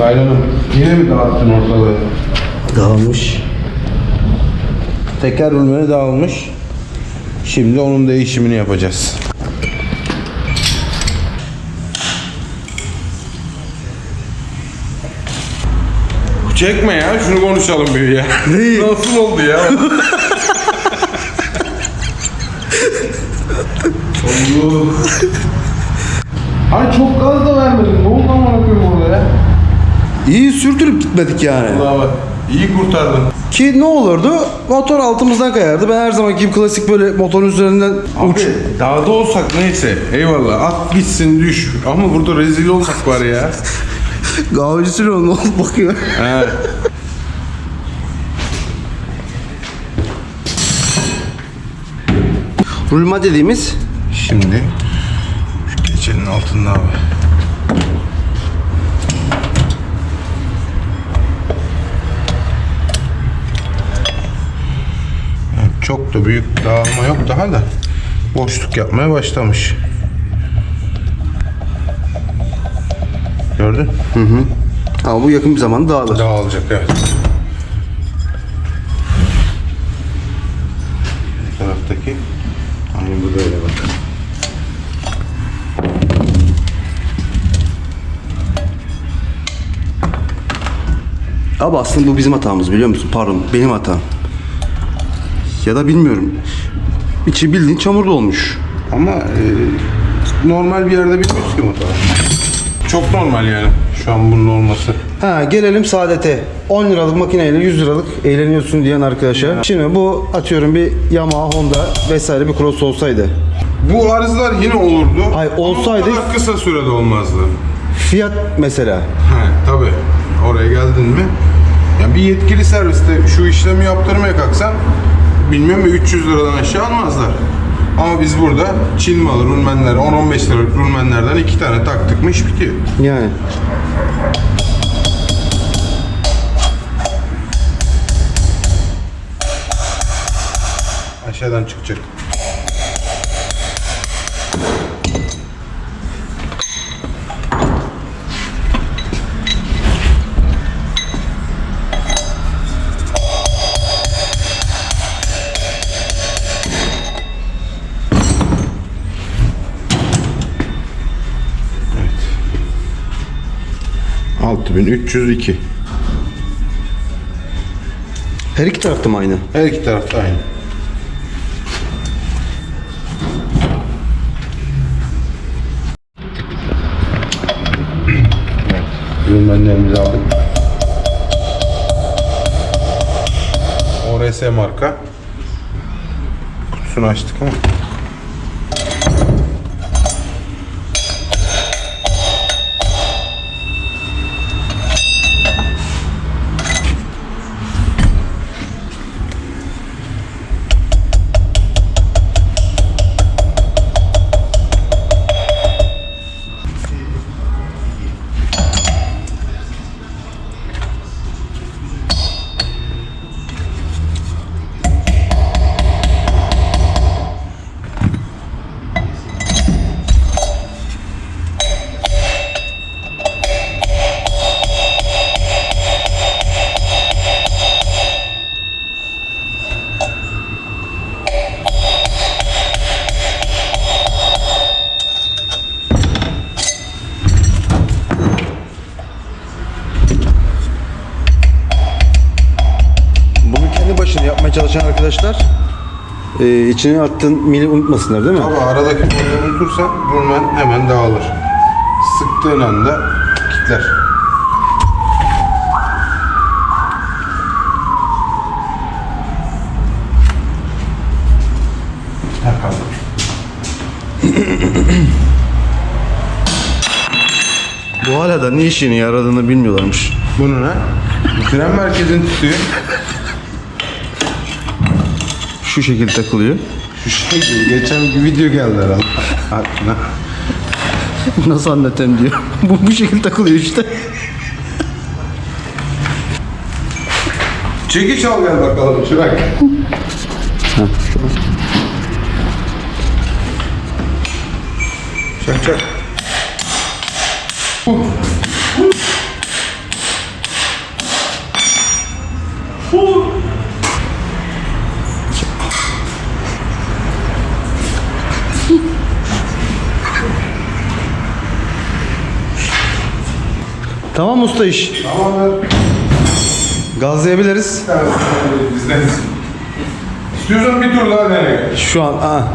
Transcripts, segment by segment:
Taylan'ım yine mi dağıttın ortalığı? Dağılmış. Teker rulmeni dağılmış. Şimdi onun değişimini yapacağız. Çekme ya şunu konuşalım bir ya. Nasıl oldu ya? Allah. Ay çok gaz da vermedin. Ne oldu amına koyayım orada ya? İyi sürdürüp gitmedik yani. Vallahi bak, iyi kurtardın. Ki ne olurdu? Motor altımızdan kayardı. Ben her zamanki gibi klasik böyle motorun üzerinden Abi uç. dağda olsak neyse eyvallah at gitsin düş ama burada rezil olmak var ya. Sürüyor ne oldu bakıyor. He. Rulma dediğimiz Şimdi şu geçenin altında abi. Çok da büyük dağılma yok daha da boşluk yapmaya başlamış. Gördün? ama bu yakın bir zamanda dağılır. Dağılacak evet. Bu taraftaki aynı bu da öyle bak. Abi aslında bu bizim hatamız biliyor musun? Pardon benim hatam. Ya da bilmiyorum. İçi bildiğin çamurlu olmuş. Ama e, normal bir yerde bilmiyoruz ki motor. Çok normal yani şu an bunun olması. Ha gelelim saadete. 10 liralık makineyle 100 liralık eğleniyorsun diyen arkadaşa. Şimdi bu atıyorum bir Yamaha, Honda vesaire bir cross olsaydı. Bu arızlar yine olurdu. Hayır, ama olsaydı- bu kadar kısa sürede olmazdı. Fiyat mesela. He tabi. Oraya geldin mi? Ya bir yetkili serviste şu işlemi yaptırmaya kalksan bilmiyorum ya 300 liradan aşağı almazlar. Ama biz burada Çin malı rulmenler 10-15 liralık rulmenlerden iki tane taktık mı iş bitiyor. Yani. Aşağıdan çıkacak. 6302. Her iki tarafta mı aynı? Her iki tarafta aynı. Evet. Ürünlerimizi aldık. ORS marka. Kutusunu açtık ama. Yapmaya çalışan arkadaşlar e, içine attığın mili unutmasınlar değil mi? Ama aradaki boruyu unutursan rulmen hemen dağılır. Sıktığın anda kilitler. Bu hala da ne işini yaradığını bilmiyorlarmış. Bunu ne? Fren merkezini tutuyor. Şu şekilde takılıyor. Şu şey geçen bir video geldi herhalde. Aklına. Nasıl anlatayım diyor. bu bu şekilde takılıyor işte. Çekiç al gel bakalım çırak. Çak çak. Tamam usta iş. Tamamdır. Gazlayabiliriz. Bizdeniz. İstiyorsan bir tur daha dene. Şu an ha.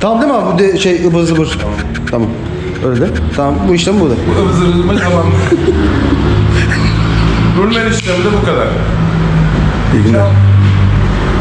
tamam değil mi abi? Bu de, şey ıvır zıvır. Tamam. Öyle de. Tamam bu işlem burada. Bu ıvızırızma tamam. Rulmen işlemi de bu kadar. İyi günler.